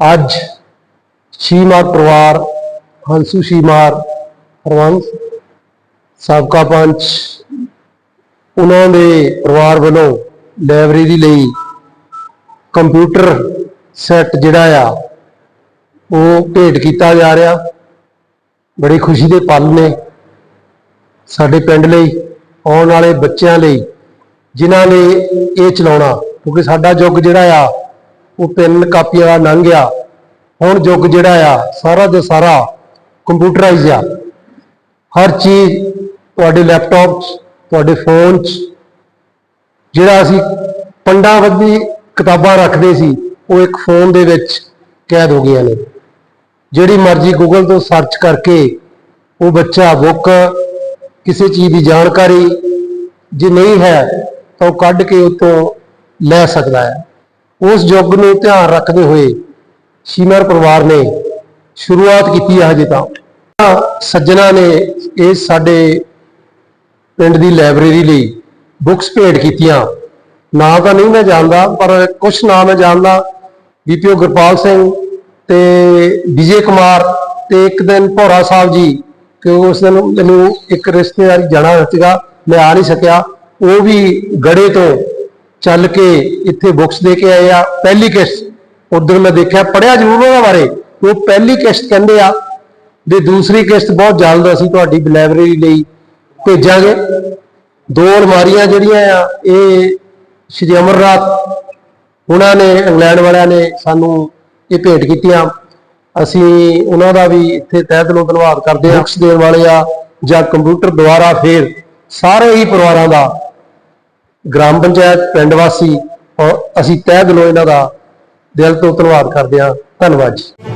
ਅੱਜ ਸ਼ੀਮਾਰ ਪਰਿਵਾਰ, ਹੰਸੂ ਸ਼ੀਮਾਰ, ਹਰਵੰਸ ਸਾਬਕਾ ਪੰਚ, ਉਹਨਾਂ ਦੇ ਪਰਿਵਾਰ ਵੱਲੋਂ ਲਾਇਬ੍ਰੇਰੀ ਲਈ ਕੰਪਿਊਟਰ ਸੈੱਟ ਜਿਹੜਾ ਆ, ਉਹ ਭੇਟ ਕੀਤਾ ਜਾ ਰਿਹਾ। ਬੜੀ ਖੁਸ਼ੀ ਦੇ ਪਲ ਨੇ ਸਾਡੇ ਪਿੰਡ ਲਈ, ਆਉਣ ਵਾਲੇ ਬੱਚਿਆਂ ਲਈ, ਜਿਨ੍ਹਾਂ ਨੇ ਇਹ ਚਲਾਉਣਾ, ਕਿਉਂਕਿ ਸਾਡਾ ਯੁੱਗ ਜਿਹੜਾ ਆ ਉਹ ਪੈਨ ਕਾਪੀਆਂ ਵਾਲਾ ਲੰਘ ਗਿਆ। ਹੁਣ ਯੁੱਗ ਜਿਹੜਾ ਆ, ਸਾਰਾ ਦਾ ਸਾਰਾ ਕੰਪਿਊਟਰਾਈਜ਼ ਆ। ਹਰ ਚੀਜ਼ ਤੁਹਾਡੇ ਲੈਪਟਾਪ 'ਚ ਤੁਹਾਡੇ ਫੋਨ 'ਚ ਜਿਹੜਾ ਅਸੀਂ ਪੰਡਾਂ ਵੱਧੀ ਕਿਤਾਬਾਂ ਰੱਖਦੇ ਸੀ, ਉਹ ਇੱਕ ਫੋਨ ਦੇ ਵਿੱਚ ਕੈਦ ਹੋ ਗਈਆਂ ਨੇ। ਜਿਹੜੀ ਮਰਜ਼ੀ ਗੂਗਲ ਤੋਂ ਸਰਚ ਕਰਕੇ ਉਹ ਬੱਚਾ ਬੁੱਕ ਕਿਸੇ ਚੀਜ਼ ਦੀ ਜਾਣਕਾਰੀ ਜੇ ਨਹੀਂ ਹੈ, ਤਾਂ ਉਹ ਕੱਢ ਕੇ ਉਹ ਤੋਂ ਲੈ ਸਕਦਾ ਹੈ। ਉਸ ਯੁੱਗ ਨੂੰ ਧਿਆਨ ਰੱਖਦੇ ਹੋਏ ਸ਼ੀਮਰ ਪਰਿਵਾਰ ਨੇ ਸ਼ੁਰੂਆਤ ਕੀਤੀ ਹੈ ਹਜੇ ਤਾਂ। ਸੱਜਣਾ ਨੇ ਇਹ ਸਾਡੇ ਪਿੰਡ ਦੀ ਲਾਇਬ੍ਰੇਰੀ ਲਈ ਬੁੱਕਸ ਭੇਟ ਕੀਤੀਆਂ। ਨਾਂ ਤਾਂ ਨਹੀਂ ਮੈਂ ਜਾਣਦਾ, ਪਰ ਕੁਝ ਨਾਮ ਮੈਂ ਜਾਣਦਾ। ਬੀਪੀਓ ਗੁਰਪਾਲ ਸਿੰਘ ਤੇ ਵਿਜੇ ਕੁਮਾਰ ਤੇ ਇੱਕ ਦਿਨ ਭੋਰਾ ਸਾਹਿਬ ਜੀ, ਕਿ ਉਸ ਦਿਨ ਮੈਨੂੰ ਇੱਕ ਰਿਸ਼ਤੇਦਾਰੀ ਜਾਣਾ ਸੀਗਾ, ਮੈਂ ਆ ਨਹੀਂ ਸਕਿਆ। ਉਹ ਵੀ ਗੜੇ ਤੋਂ ਚੱਲ ਕੇ ਇੱਥੇ ਬੁੱਕਸ ਦੇ ਕੇ ਆਏ ਆ, ਪਹਿਲੀ ਕਿਸ਼ਤ। ਉਦੋਂ ਮੈਂ ਦੇਖਿਆ ਪੜਿਆ ਜ਼ਰੂਰ ਉਹਦੇ ਬਾਰੇ। ਉਹ ਪਹਿਲੀ ਕਿਸ਼ਤ ਕਹਿੰਦੇ ਆ ਵੀ ਦੂਸਰੀ ਕਿਸ਼ਤ ਬਹੁਤ ਜਲਦ ਅਸੀਂ ਤੁਹਾਡੀ ਲਾਇਬ੍ਰੇਰੀ ਲਈ। ਭੇਜਾਂਗੇ। ਦੋ ਅਲਮਾਰੀਆਂ ਜਿਹੜੀਆਂ ਆ, ਇਹ ਸ਼੍ਰੀ ਅਮਰਨਾਥ, ਉਹਨਾਂ ਨੇ, ਇੰਗਲੈਂਡ ਵਾਲਿਆਂ ਨੇ ਸਾਨੂੰ ਇਹ ਭੇਟ ਕੀਤੀਆਂ। ਅਸੀਂ ਉਹਨਾਂ ਦਾ ਵੀ ਇੱਥੇ ਤਹਿ ਦਿਲੋਂ ਧੰਨਵਾਦ ਕਰਦੇ ਹਾਂ। ਬੁੱਕਸ ਦੇਣ ਵਾਲੇ ਆ ਜਾਂ ਕੰਪਿਊਟਰ ਦੁਆਰਾ ਫੇਰ ਸਾਰੇ ਹੀ ਪਰਿਵਾਰਾਂ ਦਾ ਗ੍ਰਾਮ ਪੰਚਾਇਤ ਪਿੰਡ ਵਾਸੀ ਔਰ ਅਸੀਂ ਤਹਿ ਦਿਲੋਂ ਇਹਨਾਂ ਦਾ ਦਿਲ ਤੋਂ ਧੰਨਵਾਦ ਕਰਦੇ ਹਾਂ। ਧੰਨਵਾਦ ਜੀ।